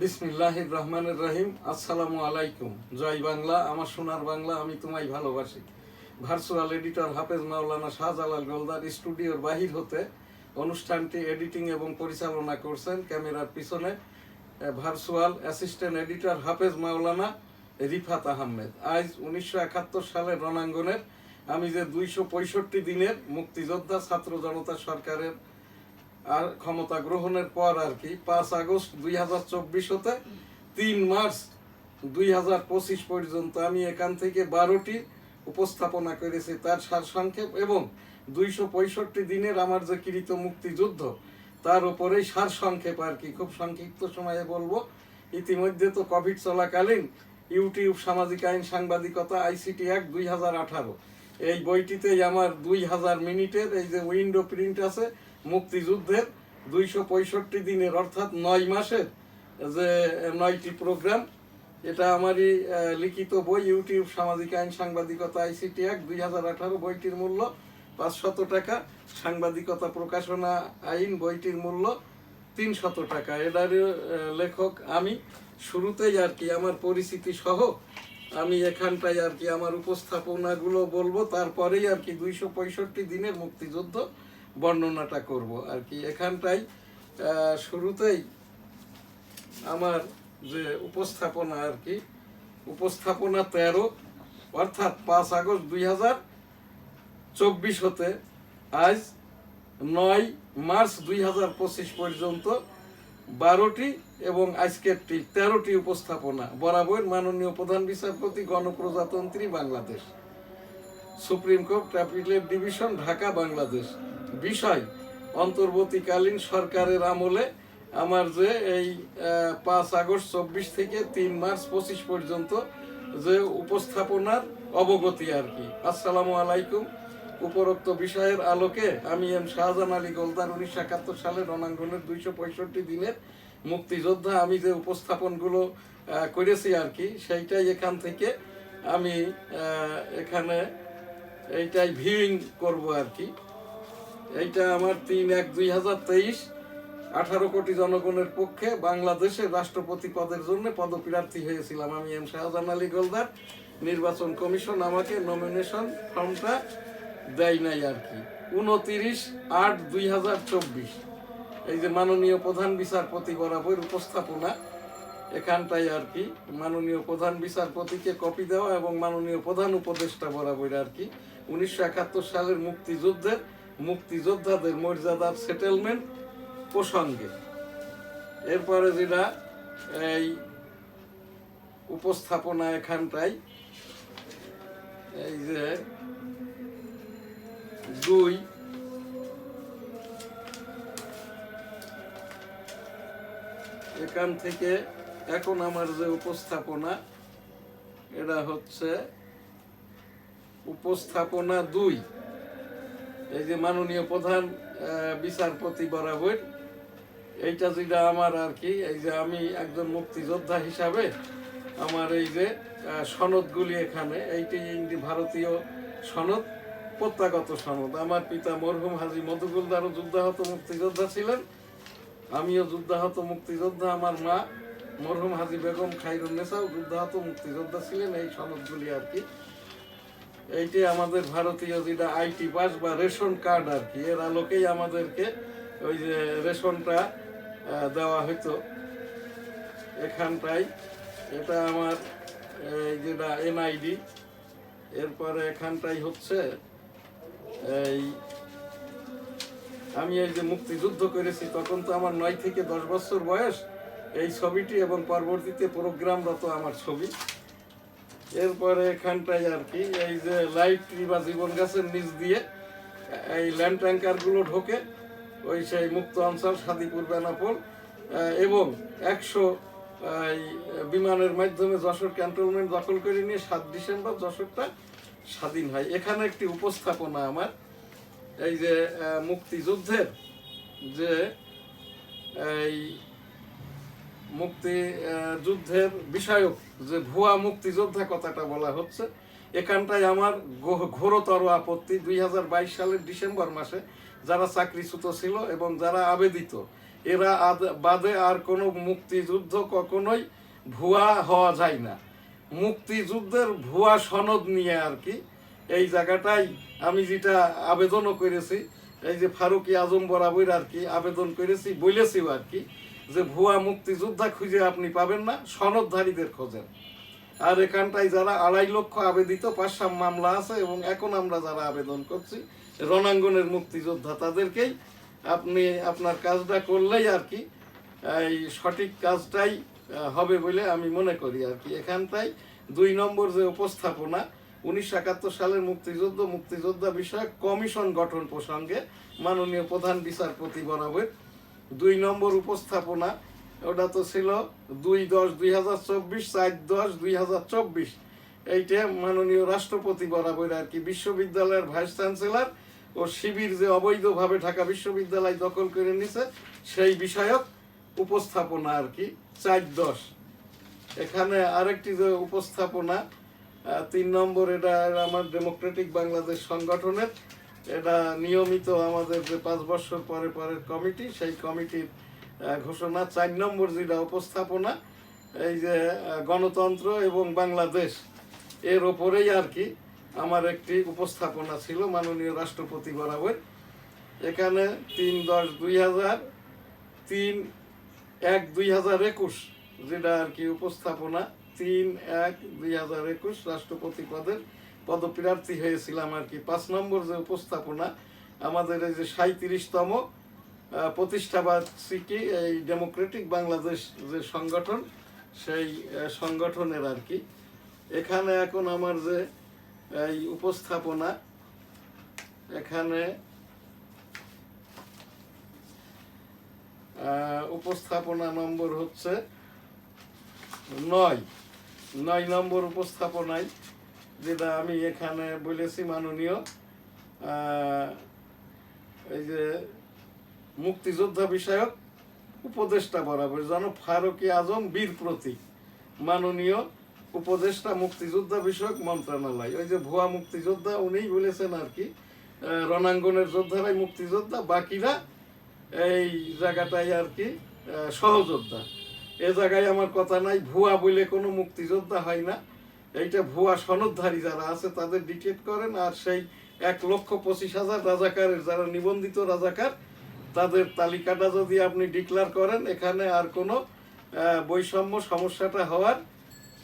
বিসমিল্লাহির রহমানের রহিম। আসসালামু আলাইকুম। জয় বাংলা, আমার সোনার বাংলা, আমি তোমায় ভালোবাসি। ভার্চুয়াল এডিটর হাফেজ মাওলানা শাহজালাল গোলদার স্টুডিওর বাহির হতে অনুষ্ঠানটি এডিটিং এবং পরিচালনা করছেন ক্যামেরার পিছনে ভার্চুয়াল অ্যাসিস্ট্যান্ট এডিটর হাফেজ মাওলানা রিফাত আহমেদ। আজ উনিশশো একাত্তর সালের রণাঙ্গনের, আমি যে দুইশো পঁয়ষট্টি দিনের মুক্তিযোদ্ধা, ছাত্র জনতা সরকারের আর ক্ষমতা গ্রহণের পর আর কি পাঁচ আগস্ট দুই হাজার চব্বিশ হতে তিন মার্চ দুই হাজার পঁচিশ পর্যন্ত আমি এখান থেকে বারোটি উপস্থাপনা করেছি তার সারসংক্ষেপ এবং দুইশো পঁয়ষট্টি দিনের আমার যে কৃত মুক্তিযুদ্ধ, তার উপরেই সারসংক্ষেপ আর কি। খুব সংক্ষিপ্ত সময়ে বলব। ইতিমধ্যে তো কোভিড চলাকালীন ইউটিউব, সামাজিক আইন, সাংবাদিকতা, আইসিটি অ্যাক্ট দুই হাজার আঠারো। এই বইটিতেই আমার দুই হাজার মিনিটের এই যে উইন্ডো প্রিন্ট আছে মুক্তিযুদ্ধের দুইশো পঁয়ষট্টি দিনের, অর্থাৎ নয় মাসের যে নয়টি প্রোগ্রাম। এটা আমারই লিখিত বই, ইউটিউব সামাজিক আইন, সাংবাদিকতা, আইসিটি এক, দুই হাজার আঠারো। বইটির মূল্য পাঁচশত টাকা। সাংবাদিকতা প্রকাশনা আইন, বইটির মূল্য তিনশত টাকা। এটার লেখক আমি। শুরুতেই আর কি আমার পরিচিতি সহ আমি এখানটায় আর কি আমার উপস্থাপনাগুলো বলব। তারপরেই আর কি দুইশো পঁয়ষট্টি দিনের মুক্তিযুদ্ধ বর্ণনাটা করব আর কি। এখানটাই শুরুতেই আমার যে উপস্থাপনা আর কি, উপস্থাপনা তেরো, অর্থাৎ পাঁচ আগস্ট দুই হাজার চব্বিশ হতে আজ নয় মার্চ দুই হাজার পঁচিশ পর্যন্ত বারোটি এবং আজকেরটি তেরোটি উপস্থাপনা, বরাবর মাননীয় প্রধান বিচারপতি, গণপ্রজাতন্ত্রী Bangladesh, supreme court appellate division, Dhaka, Bangladesh. বিষয় অন্তর্বর্তীকালীন সরকারের আমলে আমার যে এই পাঁচ আগস্ট চব্বিশ থেকে তিন মার্চ পঁচিশ পর্যন্ত যে উপস্থাপনার অবগতি আর কি। আসসালামু আলাইকুম। উপরোক্ত বিষয়ের আলোকে আমি এম শাহজাহান আলী গোলদার উনিশশো একাত্তর সালের রণাঙ্গনের দুইশো পঁয়ষট্টি দিনের মুক্তিযোদ্ধা আমি যে উপস্থাপনগুলো করেছি আর কি, সেইটাই এখান থেকে আমি এখানে এইটাই ভিউইং করব আর কি। এইটা আমার তিন এক দুই হাজার তেইশ, আঠারো কোটি জনগণের পক্ষে বাংলাদেশের রাষ্ট্রপতি পদের জন্য পদপ্রার্থী হয়েছিলাম আমি এম শাহজাহান আলী গোলদার। নির্বাচন কমিশন আমাকে নমিনেশন ফর্মটা দেয় নাই আর কি। উনতিরিশ আট দুই হাজার চব্বিশ। এই যে মাননীয় প্রধান বিচারপতি বরাবর উপস্থাপনা, এখানটাই আর কি। মাননীয় প্রধান বিচারপতিকে কপি দেওয়া এবং মাননীয় প্রধান উপদেষ্টা বরাবর আর কি। উনিশশো একাত্তর সালের মুক্তিযুদ্ধের মুক্তিযোদ্ধাদের মর্যাদার সেটেলমেন্ট প্রসঙ্গে। এরপরে যেটা, এই উপস্থাপনা এখানটাই এই যে দুই এখান থেকে, এখন আমার যে উপস্থাপনা, এটা হচ্ছে উপস্থাপনা দুই। এই যে মাননীয় প্রধান বিচারপতি বরাবর, এইটা যেটা আমার আর কি, এই যে আমি একজন মুক্তিযোদ্ধা হিসাবে আমার এই যে সনদগুলি এখানে, এইটি ভারতীয় সনদ, প্রত্যাগত সনদ। আমার পিতা মরহুম হাজি মধুগুলদারও যুদ্ধাহত মুক্তিযোদ্ধা ছিলেন, আমিও যুদ্ধাহত মুক্তিযোদ্ধা, আমার মা মরহুম হাজি বেগম খাইরুন্নেসাও যুদ্ধাহত মুক্তিযোদ্ধা ছিলেন, এই সনদগুলি আর কি। এইটি আমাদের ভারতীয় যেটা আইটি পাস বা রেশন কার্ড আর কি, এর আলোকেই আমাদেরকে ওই যে রেশনটা দেওয়া হতো এখানটাই এটা আমার, এই যেটা এনআইডি, এরপরে এখানটাই হচ্ছে এই আমি এই যে মুক্তিযুদ্ধ করেছি, তখন তো আমার নয় থেকে দশ বছর বয়স। এই ছবিটি এবং পরবর্তীতে প্রোগ্রামরত আমার ছবি। এরপরে এখানটায় আর কি এই যে লাইট বা জীবন গাছের নিচ দিয়ে এই ল্যান্ড ট্যাঙ্কারগুলো ঢোকে ওই সেই মুক্ত অঞ্চল সাদিপুর বেনাপোল আহ, এবং একশো বিমানের মাধ্যমে যশোর ক্যান্টনমেন্ট দখল করে নিয়ে সাত ডিসেম্বর যশোরটা স্বাধীন হয়। এখানে একটি উপস্থাপনা আমার এই যে মুক্তিযুদ্ধের যে এই মুক্তি যুদ্ধের বিষয়ক যে ভুয়া মুক্তিযোদ্ধা কথাটা বলা হচ্ছে, এখানটায় আমার ঘোরতর আপত্তি দুই হাজার বাইশ সালের ডিসেম্বর মাসে যারা চাকরিচ্যুত ছিল এবং যারা আবেদিত, এরা বাদে আর কোনো মুক্তিযুদ্ধ কখনোই ভুয়া হওয়া যায় না। মুক্তিযুদ্ধের ভুয়া সনদ নিয়ে আর কি এই জায়গাটাই আমি যেটা আবেদনও করেছি, এই যে ফারুকি আজম বরাবর আর কি আবেদন করেছি, বলেছিও আর কি যে ভুয়া মুক্তিযোদ্ধা খুঁজে আপনি পাবেন না, সনদধারীদের খোঁজেন। আর এখানটায় যারা আড়াই লক্ষ আবেদিত পাঁচশো মামলা আছে এবং এখন আমরা যারা আবেদন করছি, রণাঙ্গনের মুক্তিযোদ্ধা তাদেরকেই আপনি আপনার কাজটা করলেই আর কি, এই সঠিক কাজটাই হবে বলে আমি মনে করি আর কি। এখানটায় দুই নম্বর যে উপস্থাপনা, উনিশশো একাত্তর সালের মুক্তিযুদ্ধ, মুক্তিযোদ্ধা বিষয়ক কমিশন গঠন প্রসঙ্গে মাননীয় প্রধান বিচারপতি বরাবর দুই নম্বর উপস্থাপনা, ওটা তো ছিল দুই দশ দুই হাজার চব্বিশ, চার দশ দুই হাজার চব্বিশ। এইটা মাননীয় রাষ্ট্রপতি বরাবর আর কি, বিশ্ববিদ্যালয়ের ভাইস চ্যান্সেলর ও শিবির যে অবৈধভাবে ঢাকা বিশ্ববিদ্যালয় দখল করে নিছে, সেই বিষয়ক উপস্থাপনা আর কি, চার দশ। এখানে আরেকটি যে উপস্থাপনা তিন নম্বর এটা আমার ডেমোক্রেটিক বাংলাদেশ সংগঠনের এটা নিয়মিত আমাদের যে পাঁচ বছর পরে পরের কমিটি, সেই কমিটির ঘোষণা চার নম্বর যেটা উপস্থাপনা, এই যে গণতন্ত্র এবং বাংলাদেশ, এর ওপরেই আর কি আমার একটি উপস্থাপনা ছিল মাননীয় রাষ্ট্রপতি বরাবর। এখানে তিন দশ দুই হাজার তিন এক দুই হাজার একুশ যেটা আর কি উপস্থাপনা, তিন এক দুই হাজার একুশ রাষ্ট্রপতি পদের পদপ্রার্থী হয়েছিলাম আর কি। পাঁচ নম্বর যে উপস্থাপনা, আমাদের এই যে সাঁত্রিশতম প্রতিষ্ঠাবার্ষিকী, এই ডেমোক্রেটিক বাংলাদেশ যে সংগঠন, সেই সংগঠনের আর কি। এখানে এখন আমার যে, এই উপস্থাপনা, এখানে উপস্থাপনা নম্বর হচ্ছে নয়। নয় নম্বর উপস্থাপনায় যেটা আমি এখানে বলেছি মাননীয় এই যে মুক্তিযোদ্ধা বিষয়ক উপদেষ্টা বরাবর যেন ফারুকি আজম বীর প্রতীক, মাননীয় উপদেষ্টা মুক্তিযোদ্ধা বিষয়ক মন্ত্রণালয়। ওই যে ভুয়া মুক্তিযোদ্ধা উনিই বলেছেন আর কি রণাঙ্গনের যোদ্ধারাই মুক্তিযোদ্ধা, বাকিরা এই জায়গাটাই আর কি সহযোদ্ধা। এ জায়গায় আমার কথা নাই, ভুয়া বলে কোনো মুক্তিযোদ্ধা হয় না। এইটা ভুয়া সনদধারী যারা আছে, তাদের ডিটেক্ট করেন, আর সেই এক লক্ষ পঁচিশ হাজার রাজাকারের যারা নিবন্ধিত রাজাকার, তাদের তালিকাটা যদি আপনি ডিক্লার করেন, এখানে আর কোনো বৈষম্য সমস্যাটা হওয়ার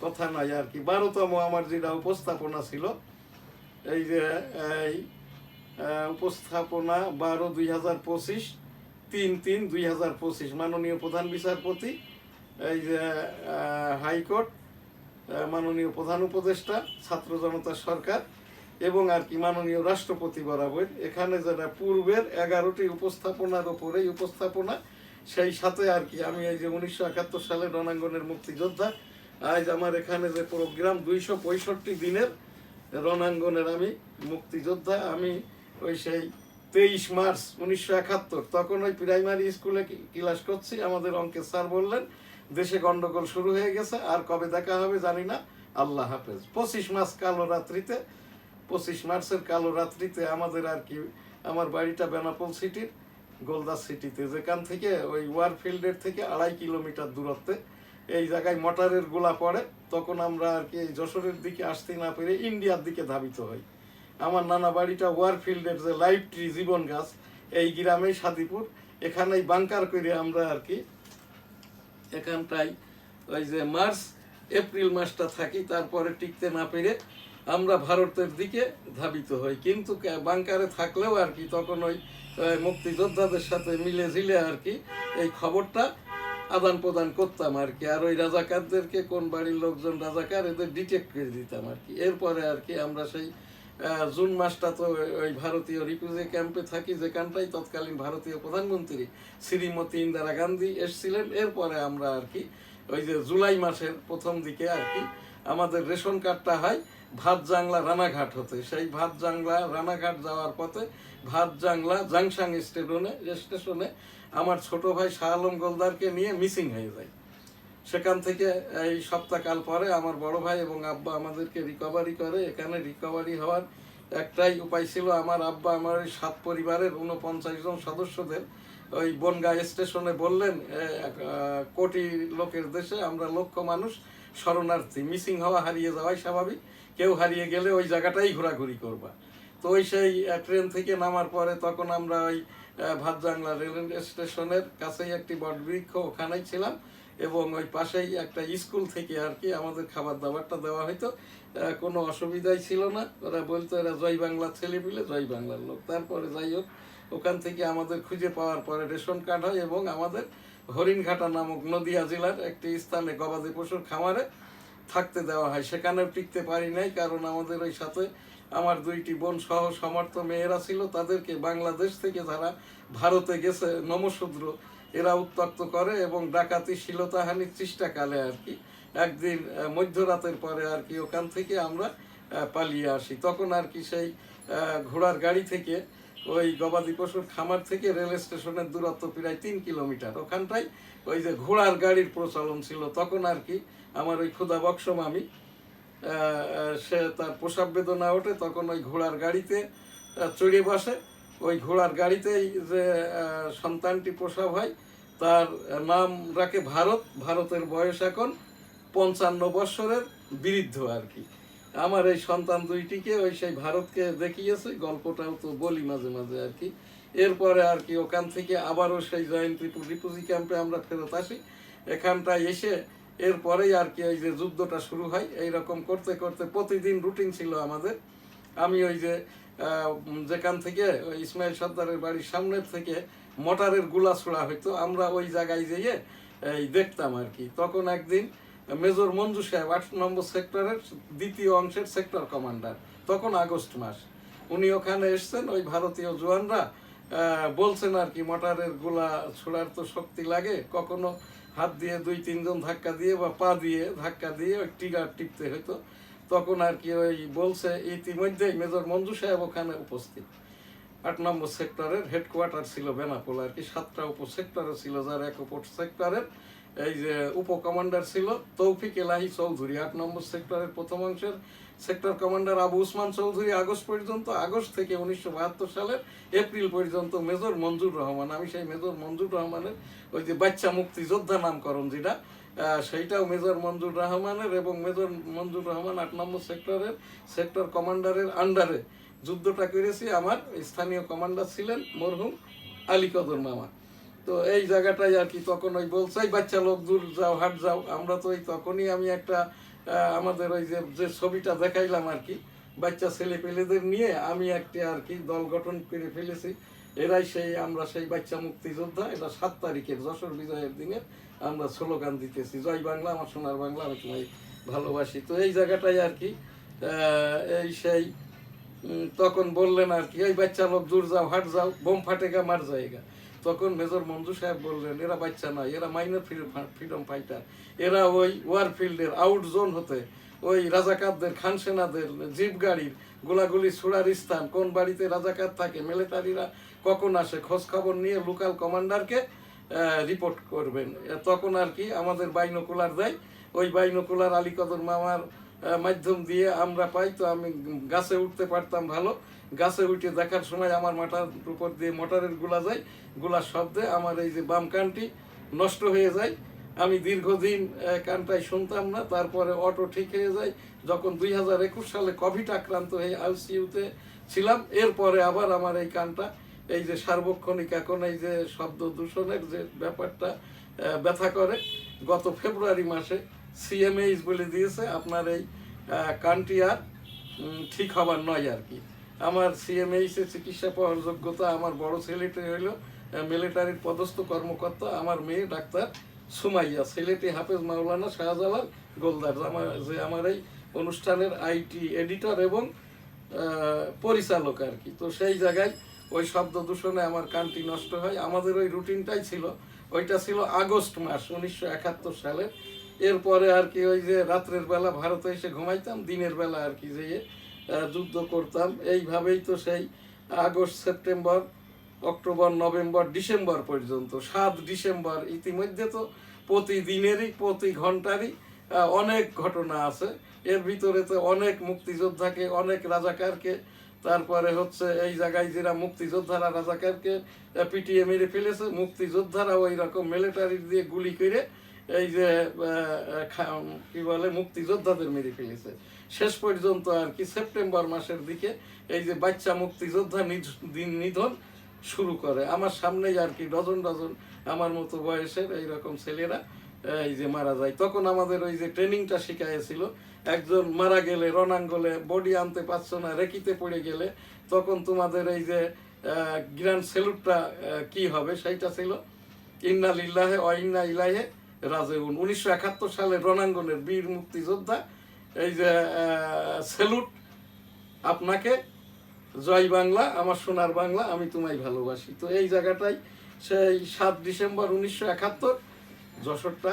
কথা নাই আর কি। বারোতম আমার যেটা উপস্থাপনা ছিল, এই যে, এই উপস্থাপনা বারো দুই হাজার পঁচিশ, তিন তিন দুই হাজার পঁচিশ, মাননীয় প্রধান বিচারপতি, এই যে হাইকোর্ট মাননীয় প্রধান উপদেষ্টা, ছাত্র জনতা সরকার এবং আর কি মাননীয় রাষ্ট্রপতি বরাবর। এখানে যারা পূর্বের এগারোটি উপস্থাপনার ওপরেই উপস্থাপনা, সেই সাথে আর কি আমি এই যে উনিশশো একাত্তর সালে রণাঙ্গনের মুক্তিযোদ্ধা, আজ আমার এখানে যে প্রোগ্রাম দুইশো পঁয়ষট্টি দিনের রণাঙ্গনের আমি মুক্তিযোদ্ধা, আমি ওই সেই তেইশ মার্চ উনিশশো একাত্তর, তখন ওই প্রাইমারি স্কুলে ক্লাস করছি, আমাদের অঙ্কের স্যার বললেন দেশে গন্ডগোল শুরু হয়ে গেছে, আর কবে দেখা হবে জানি না। আল্লাহ হাফেজ। পঁচিশ মাস কালো রাত্রিতে, পঁচিশ মার্চের কালো রাত্রিতে আমাদের আর কি, আমার বাড়িটা বেনাপোল সিটির, গোলদা সিটিতে, যেখান থেকে ওই ওয়ারফিল্ডের থেকে আড়াই কিলোমিটার দূরত্বে, এই জায়গায় মটারের গোলা পড়ে। তখন আমরা আর কি এই যশোরের দিকে আসতে না পেরে ইন্ডিয়ার দিকে ধাবিত হই। আমার নানা বাড়িটা ওয়ারফিল্ডের যে লাইফ ট্রি, জীবন গাছ, এই গ্রামেই সাদিপুর। এখানেই বাংকার করে আমরা আর কি এখানটায়, ওই যে মার্চ, এপ্রিল মাসটা থাকি, তারপরে টিকতে না পেরে আমরা ভারতের দিকে ধাবিত হই। কিন্তু বাংকারে থাকলেও আর কি তখন ওই মুক্তিযোদ্ধাদের সাথে মিলে ঝিলে আর কি এই খবরটা আদান প্রদান করতাম আর কি। আর ওই রাজাকারদেরকে, কোন বাড়ির লোকজন রাজাকার, এদের ডিটেক্ট করে দিতাম আর কি। এরপরে আর কি আমরা সেই জুন মাসটা তো ওই- ভারতীয় রিফিউজি ক্যাম্পে থাকি যেখানটাই তৎকালীন ভারতীয় প্রধানমন্ত্রী শ্রীমতী ইন্দিরা গান্ধী এসছিলেন। এরপরে আমরা আর কি, ওই যে জুলাই মাসের প্রথম দিকে আর কি, আমাদের রেশন কার্ডটা হয় ভাত জাংলা রানাঘাট হতে। সেই ভাত জাংলা রানাঘাট যাওয়ার পথে ভাত জাংলা জাংশাং স্টেশনে স্টেশনে আমার ছোট ভাই শাহ আলম গোলদারকে নিয়ে মিসিং হয়ে যায়। সেখান থেকে এই সপ্তাহকাল পরে আমার বড় ভাই এবং আব্বা আমাদেরকে রিকভারি করে। এখানে রিকভারি হওয়ার একটাই উপায় ছিল আমার আব্বা আমার ওই সাত পরিবারের উনপঞ্চাশ জন সদস্যদের ওই বনগাঁ স্টেশনে বললেন কোটি লোকের দেশে আমরা লক্ষ মানুষ শরণার্থী। মিসিং হওয়া হারিয়ে যাওয়াই স্বাভাবিক। কেউ হারিয়ে গেলে ওই জায়গাটাই ঘোরাঘুরি করবা। তো ওই সেই ট্রেন থেকে নামার পরে তখন আমরা ওই ভাতজাংলা রেল স্টেশনের কাছেই একটি বটবৃক্ষ ওখানেই ছিলাম। এবং ওই পাশেই একটা স্কুল থেকে আর কি আমাদের খাবার দাবারটা দেওয়া হয়তো কোনো অসুবিধাই ছিল না। ওরা বলতো, এরা জয় বাংলা ছেলে পিলে জয় বাংলার লোক। তারপরে যাই হোক, ওখান থেকে আমাদের খুঁজে পাওয়ার পরে রেশন কার্ড হয় এবং আমাদের হরিণঘাটা নামক নদিয়া জেলার একটি স্থানে গবাদি পশুর খামারে থাকতে দেওয়া হয়। সেখানেও টিকতে পারি নাই, কারণ আমাদের ওই সাথে আমার দুইটি বোন সহ সমর্থ মেয়েরা ছিল। তাদেরকে বাংলাদেশ থেকে যারা ভারতে গেছে, নমশূদ্র এরা উত্তক্ত করে এবং ডাকাতি শিলতাহানির চেষ্টাকালে আর কি একদিন মধ্যরাতের পরে আর কি ওখান থেকে আমরা পালিয়ে আসি। তখন আর কি সেই ঘোড়ার গাড়ি থেকে ওই গবাদি পশুর খামার থেকে রেল স্টেশনের দূরত্ব প্রায় তিন কিলোমিটার। ওখানটায় ওই যে ঘোড়ার গাড়ির প্রচলন ছিল। তখন আর কি আমার ওই ক্ষুদা বক্স মামি আহ, আহ, সে তার প্রসাব বেদনা ওঠে। তখন ওই ঘোড়ার গাড়িতে চড়ে বসে। ওই ঘোড়ার গাড়িতেই যে সন্তানটি প্রসব হয় তার নাম রাখে ভারত। ভারতের বয়স এখন পঞ্চান্ন বৎসরের বৃদ্ধ আর কি। আমার এই সন্তান দুইটিকে ওই সেই ভারতকে দেখিয়েছে, গল্পটাও তো বলি মাঝে মাঝে আর কি। এরপরে আর কি ওখান থেকে আবারও সেই জয়ন্তীপুর রিপুজি ক্যাম্পে আমরা ফেরত আসি। এখানটায় এসে এরপরেই আর কি ওই যে যুদ্ধটা শুরু হয়। এই রকম করতে করতে প্রতিদিন রুটিন ছিল আমাদের। আমি ওই যে যেখান থেকে ইসমাইল সর্দারের বাড়ির সামনের থেকে মোটরেরগুলা ছোড়া হইতো আমরা ওই জায়গায় যেয়ে এই দেখতাম আর কি। তখন একদিন মেজর মঞ্জু সাহেব আট নম্বর সেক্টরের দ্বিতীয় অংশের সেক্টর কমান্ডার তখন আগস্ট মাস। উনি ওখানে এসছেন ওই ভারতীয় জওয়ানরা আহ, বলছেন আর কি মোটরের গোলা ছোড়ার তো শক্তি লাগে কখনো হাত দিয়ে দুই তিনজন ধাক্কা দিয়ে বা পা দিয়ে ধাক্কা দিয়ে ওই টিগার টিপতে হতো তখন আর কি ওই বলছে, ইতিমধ্যেই মেজর মঞ্জু সাহেব ওখানে উপস্থিত। আট নম্বর সেক্টরের হেডকোয়ার্টার ছিল বেনাপোল আর কি, সাতটা উপ সেক্টরে ছিল, যার এক উপ সেক্টরের এই যে উপ কমান্ডার ছিল তৌফিক এলাহি চৌধুরী। আট নম্বর সেক্টরের প্রথম অংশের sector commander Abu Usman Chowdhury August পর্যন্ত, আগস্ট থেকে উনিশশো বাহাত্তর সালের এপ্রিল পর্যন্ত মেজর মঞ্জুর রহমান। আমি সেই মেজর মঞ্জুর রহমানের ওই যে বাচ্চা মুক্তিযোদ্ধা নামকরণ যেটা সেইটাও মেজর মঞ্জুর রহমানের এবং মেজর মঞ্জুর রহমান আট নম্বর সেক্টরের, সেক্টর কমান্ডারের আন্ডারে যুদ্ধটা করেছি। আমার স্থানীয় কমান্ডার ছিলেন মরহুম আলী কদর মামা। তো এই জায়গাটাই আর কি তখন ওই বলছে বাচ্চা লোক, দূর যাও, হাট যাও। আমরা তো ওই তখনই আমি একটা আমাদের ওই যে যে ছবিটা দেখাইলাম আর কি, বাচ্চা ছেলে পেলেদের নিয়ে আমি একটি আর কি দল গঠন করে ফেলেছি। এরাই সেই, আমরা সেই বাচ্চা মুক্তিযোদ্ধা। এটা সাত তারিখের যশোর বিজয়ের দিনে আমরা স্লোগান দিতেছি, জয় বাংলা, আমার সোনার বাংলা, আমি তোমায় ভালোবাসি। তো এই জায়গাটাই আর কি এই সেই তখন বললেন আর কি, এই বাচ্চা লোক দূর যাও, হাট যাও, বোম ফাটেগা মার যায়গা। তখন মেজর মঞ্জু সাহেব বললেন, এরা বাচ্চা নয়, এরা মাইনর ফ্রিডম ফাইটার। এরা ওই ওয়ার ফিল্ডের আউট জোন হতে, ওই রাজাকারদের, খান সেনাদের, জিপ গাড়ির গোলাগুলি ছোড়ার স্থান। কোন বাড়িতে রাজাকার থাকে মিলিটারিরা কখন আসে? খোঁজ খবর নিয়ে লোকাল কমান্ডারকে রিপোর্ট করবেন। তখন আর কি আমাদের বাইনোকুলার দেয়। ওই বাইনোকুলার আলী কদর মামার মাধ্যম দিয়ে আমরা পাই। তো আমি গাছে উঠতে পারতাম ভালো। গাছে উঠে দেখার সময় আমার মাথার উপর দিয়ে মোটরেরগুলা যায়। গুলার শব্দে আমার এই যে বাম কানটি নষ্ট হয়ে যায়। আমি দীর্ঘদিন কানটাই শুনতাম না। তারপরে অটো ঠিক হয়ে যায়। যখন দুই হাজার একুশ সালে কোভিড আক্রান্ত হয়ে আইসিইউতে ছিলাম, এরপরে আবার আমার এই কানটা এই যে সার্বক্ষণিক এখন এই যে শব্দ দূষণের যে ব্যাপারটা ব্যথা করে গত ফেব্রুয়ারি মাসে সিএমএইচ বলে দিয়েছে আপনার এই আহ, কানটি আর ঠিক হবার নয় আর কি। আমার সিএমএইচ চিকিৎসা পাওয়ার যোগ্যতা আমার বড় ছেলেটি হইল মিলিটারির পদস্থ কর্মকর্তা আমার মেয়ে ডাক্তার সুমাইয়া। ছেলেটি হাফেজ মাওলানা শাহজালাল গোলদার আমার যে আমার এই অনুষ্ঠানের আইটি এডিটর এবং পরিচালক আর কি। তো সেই জায়গায় ওই শব্দ দূষণে আমার কানটি নষ্ট হয়। আমাদের ওই রুটিনটাই ছিল। ওইটা ছিল আগস্ট মাস উনিশশো একাত্তর সালে এরপরে আর কি ওই যে রাত্রের বেলা ভারতে এসে ঘুমাইতাম দিনের বেলা আর কি আহ, যুদ্ধ করতাম। এইভাবেই তো সেই August September October November December পর্যন্ত সাত ডিসেম্বর ইতিমধ্যে তো প্রতিদিনেরই প্রতি ঘন্টারই অনেক ঘটনা আছে। এর ভিতরে তো অনেক মুক্তিযোদ্ধাকে অনেক রাজাকারকে তারপরে হচ্ছে এই জায়গায় যারা মুক্তিযোদ্ধারা রাজাকারকে পিটিয়ে মেরে ফেলেছে, মুক্তিযোদ্ধারা ওই রকম মিলিটারি দিয়ে গুলি করে এই যে কি বলে, মুক্তিযোদ্ধাদের মেরে ফেলেছে। শেষ পর্যন্ত আর কি সেপ্টেম্বর মাসের দিকে এই যে বাচ্চা মুক্তিযোদ্ধা নিধন শুরু করে। আমার সামনেই আর কি ডজন ডজন আমার মতো বয়সের এইরকম ছেলেরা এই যে মারা যায়। তখন আমাদের ওই যে ট্রেনিংটা শিখাইছিল একজন মারা গেলে রণাঙ্গলে বডি আনতে পারছ না, রেকিতে পড়ে গেলে, তখন তোমাদের এই যে গ্র্যান্ড সেলুটটা কি হবে সেইটা ছিল। ইন্না লিল্লাহে অইন্না ইলাহে রাজেউন। উনিশশো একাত্তর সালে রণাঙ্গনের বীর মুক্তিযোদ্ধা এই যে সেলুট আপনাকে জয় বাংলা, আমার সোনার বাংলা, আমি তোমায় ভালোবাসি। তো এই জায়গাটাই সেই সাত ডিসেম্বর উনিশশো একাত্তর যশোরটা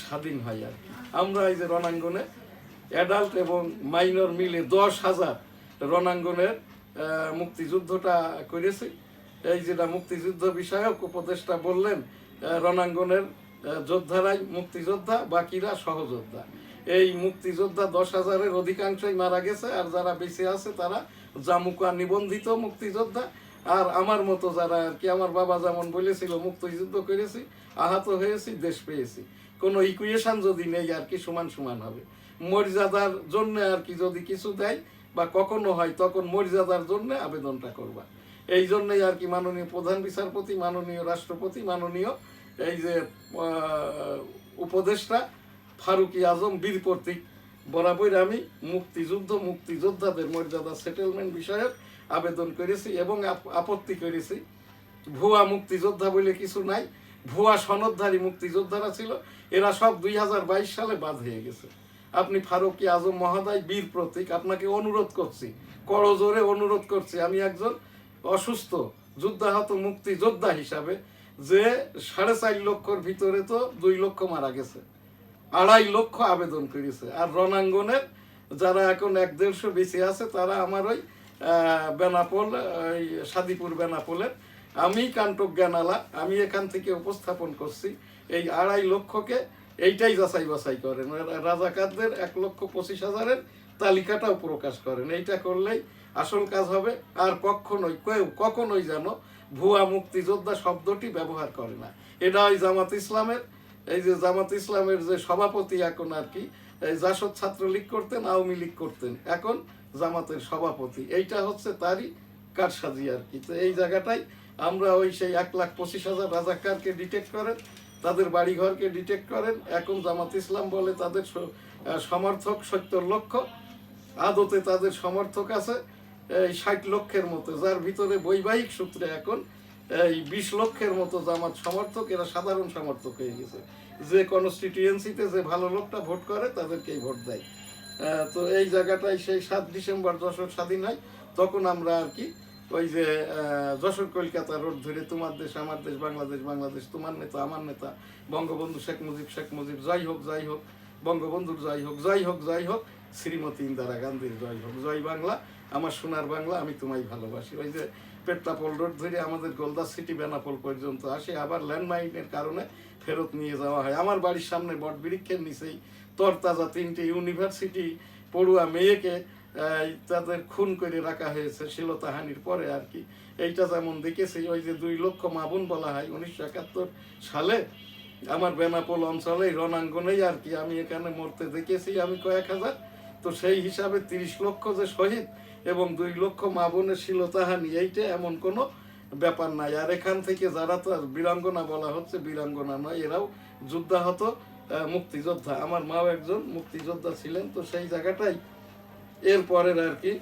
স্বাধীন হয় আর আমরা এই যে রণাঙ্গনে অ্যাডাল্ট এবং মাইনর মিলে দশ হাজার রণাঙ্গনের মুক্তিযুদ্ধটা করেছি। এই যেটা মুক্তিযুদ্ধ বিষয়ক উপদেষ্টা বললেন রণাঙ্গনের যোদ্ধারাই মুক্তিযোদ্ধা, বাকিরা সহযোদ্ধা। এই মুক্তিযোদ্ধা দশ হাজারের অধিকাংশই মারা গেছে, আর যারা বেঁচে আছে তারা জামুকা নিবন্ধিত মুক্তিযোদ্ধা। আর আমার মতো যারা আর কি, আমার বাবা যেমন বলেছিল মুক্তিযুদ্ধ করেছি, আহত হয়েছি, দেশ পেয়েছি। কোনো ইকুয়েশন যদি নেই, আর কি সমান সমান হবে। মর্যাদার জন্য আর কি যদি কিছু দেয়, বা কখনো হয়, তখন মর্যাদার জন্য আবেদনটা করবা। এই জন্যই আর কি মাননীয় প্রধান বিচারপতি, মাননীয় রাষ্ট্রপতি, মাননীয় এই যে উপদেষ্টা ফারুকি আজম, বীর প্রতীক বরাবর আমি মুক্তিযুদ্ধ, মুক্তিযোদ্ধাদের মর্যাদা সেটেলমেন্ট বিষয়ক আবেদন করেছি এবং আপ- আপত্তি করেছি। ভুয়া মুক্তিযোদ্ধা বলে কিছু নাই। ভুয়া সনদধারী মুক্তিযোদ্ধারা ছিল। এরা সব দুই হাজার বাইশ সালে বাদ হয়ে গেছে। আপনি ফারুকি আজম মহোদয়, বীর প্রতীক, আপনাকে অনুরোধ করছি। করজোরে অনুরোধ করছি। আমি একজন অসুস্থ, যুদ্ধাহত মুক্তিযোদ্ধা হিসাবে, যে সাড়ে চার লক্ষর ভিতরে তো দুই লক্ষ মারা গেছে। আড়াই লক্ষ আবেদন করেছে। আর রণাঙ্গনের যারা এখন এক দেড়শো বেশি আছে, তারা আমার ওই বেনাপোল, ওই সাদিপুর বেনাপোলের আমি কান্টক জ্ঞানালা, আমি এখান থেকে উপস্থাপন করছি এই আড়াই লক্ষকে। এইটাই যাচাই বাছাই করেন। রাজাকারদের এক লক্ষ পঁচিশ হাজারের তালিকাটাও প্রকাশ করেন। এইটা করলেই আসল কাজ হবে। আর কখনোই, কেউ কখনোই যেন ভুয়া মুক্তিযোদ্ধা শব্দটি ব্যবহার করে না। এটা ওই জামাত ইসলামের, এই যে জামাত ইসলামের যে সভাপতি এখন আর কি, এই জাসদ ছাত্রলীগ করতেন, আওয়ামী লীগ করতেন। এখন জামাতের সভাপতি। এইটা হচ্ছে তারই কারসাজি আর কি। তো এই জায়গাটাই আমরা ওই সেই এক লাখ পঁচিশ হাজার রাজাকারকে ডিটেক্ট করেন, তাদের বাড়িঘরকে ডিটেক্ট করেন। এখন জামাত ইসলাম বলে তাদের সমর্থক সত্তর লক্ষ, আদতে তাদের সমর্থক আছে, এই ষাট লক্ষের মতো। যার ভিতরে বৈবাহিক সূত্রে এখন এই বিশ লক্ষের মতো জামাত সমর্থক, এরা সাধারণ সমর্থক হয়ে গেছে। যে কনস্টিটিউয়েন্সিতে যে ভালো লোকটা ভোট করে, তাদেরকেই ভোট দেয়। তো এই জায়গাটাই সেই সাত ডিসেম্বর যশোর স্বাধীন হয়। তখন আমরা আর কি ওই যে যশোর কলকাতা রোড ধরে তোমার দেশ, আমার দেশ, বাংলাদেশ বাংলাদেশ, তোমার নেতা, আমার নেতা, বঙ্গবন্ধু শেখ মুজিব শেখ মুজিব যাই হোক যাই হোক, বঙ্গবন্ধুর যাই হোক যাই হোক যাই হোক, শ্রীমতী ইন্দিরা গান্ধীর জয় হোক, জয় বাংলা, আমার সোনার বাংলা, আমি তোমায় ভালোবাসি। ওই যে পেট্রাপোল রোড ধরে আমাদের গোলদা সিটি বেনাপোল পর্যন্ত আসে, আবার ল্যান্ডমাইনের কারণে ফেরত নিয়ে যাওয়া হয়। আমার বাড়ির সামনে বট বৃক্ষের নিচেই তরতাজা তিনটি ইউনিভার্সিটি পড়ুয়া মেয়েকে তাদের খুন করে রাখা হয়েছে শিলতাহানির পরে আর কি। এইটা যেমন দেখেছি, ওই যে দুই লক্ষ মাবুন বলা হয় উনিশশো একাত্তর সালে, আমার বেনাপোল অঞ্চলে, রণাঙ্গনেই আর কি আমি এখানে মরতে দেখেছি আমি কয়েক হাজার। তো সেই হিসাবে তিরিশ লক্ষ যে শহীদ এবং দুই লক্ষ মা বোনের শিলতাহানি, এইটা এমন কোনো ব্যাপার নাই। আর এখান থেকে যারা তো বীরাঙ্গনা বলা হচ্ছে, বীরাঙ্গনা নয়, এরাও যুদ্ধাহত মুক্তিযোদ্ধা। আমার মাও একজন মুক্তিযোদ্ধা ছিলেন, তো সেই জায়গাটাই এরপরের আর কি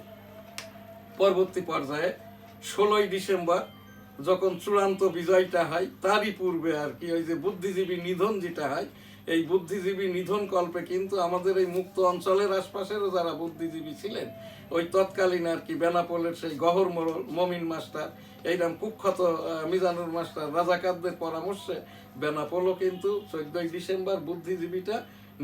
পরবর্তী পর্যায়ে ষোলোই ডিসেম্বর যখন চূড়ান্ত বিজয়টা হয়, তারই পূর্বে আর কি ওই যে বুদ্ধিজীবী নিধন যেটা হয়, এই বুদ্ধিজীবী নিধন কল্পে কিন্তু আমাদের এই মুক্ত অঞ্চলের আশপাশেরও যারা বুদ্ধিজীবী ছিলেন, ওই তৎকালীন আর কি বেনাপোলের সেই গহর মমিন মাস্টার এইরকম কুখ্যাত মিজানুর মাস্টার রাজাকারদের পরামর্শে বেনাপোলও কিন্তু চোদ্দই ডিসেম্বর বুদ্ধিজীবীটা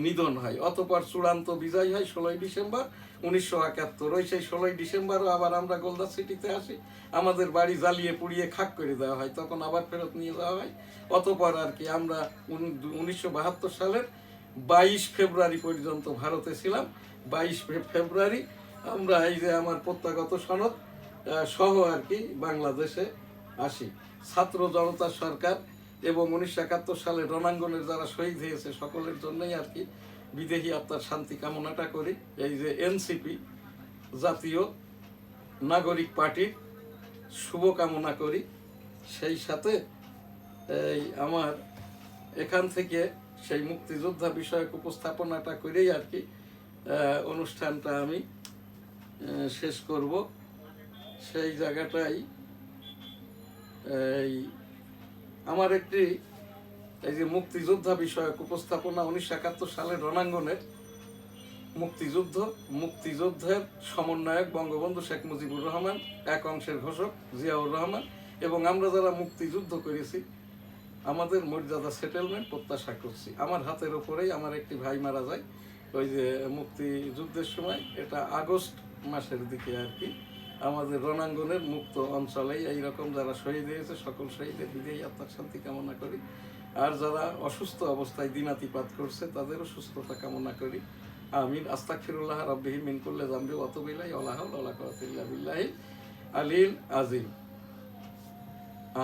নিধন হয়। অতপর চূড়ান্ত বিজয় হয় ষোলোই ডিসেম্বর উনিশশো একাত্তর। ওই সেই ষোলোই ডিসেম্বরও আবার আমরা গোলদা সিটিতে আসি। আমাদের বাড়ি জ্বালিয়ে পুড়িয়ে খাক করে দেওয়া হয়, তখন আবার ফেরত নিয়ে যাওয়া হয়। অতপর আর কি আমরা উনিশশো বাহাত্তর সালের বাইশ ফেব্রুয়ারি পর্যন্ত ভারতে ছিলাম। বাইশ ফেব্রুয়ারি আমরা এই যে আমার প্রত্যাগত সনদ সহ আর কি বাংলাদেশে আসি। ছাত্র জনতা সরকার এবং উনিশশো একাত্তর সালে রণাঙ্গনের যারা শহীদ হয়েছে সকলের জন্যই আর কি বিদেহী আত্মার শান্তি কামনাটা করি। এই যে এনসিপি জাতীয় নাগরিক পার্টির শুভকামনা করি। সেই সাথে এই আমার এখান থেকে সেই মুক্তিযোদ্ধা বিষয়ক উপস্থাপনাটা করেই আর কি অনুষ্ঠানটা আমি শেষ করব। সেই জায়গাটাই এই আমার একটি, এই যে মুক্তিযোদ্ধা বিষয়ক উপস্থাপনা উনিশশো একাত্তর সালের রণাঙ্গনের মুক্তিযুদ্ধ, মুক্তিযুদ্ধের সমন্বয়ক বঙ্গবন্ধু শেখ মুজিবুর রহমান, এক অংশের ঘোষক জিয়াউর রহমান, এবং আমরা যারা মুক্তিযুদ্ধ করেছি, আমাদের মর্যাদা সেটেলমেন্ট প্রত্যাশা করছি। আমার হাতের ওপরেই আমার একটি ভাই মারা যায়। ওই যে মুক্তিযুদ্ধের সময়, এটা আগস্ট মাসের দিকে আর কি। আমাদের রণাঙ্গনের মুক্ত অঞ্চলেই এইরকম যারা শহীদ হয়েছে, সকল শহীদের বিদেয়ী আত্মার শান্তি কামনা করি। আর যারা অসুস্থ অবস্থায় দিনাতিপাত করছে, তাদেরও সুস্থতা কামনা করি। আমিন। আস্তাগফিরুল্লাহ রাব্বিহি মিন করলে ওয়া লা কুওয়াতা ইল্লা বিল্লাহিল আলিল আযীম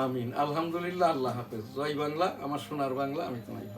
আমিন। আলহামদুলিল্লাহ, আল্লাহ হাফেজ। জয় বাংলা, আমার সোনার বাংলা, আমি তোমায়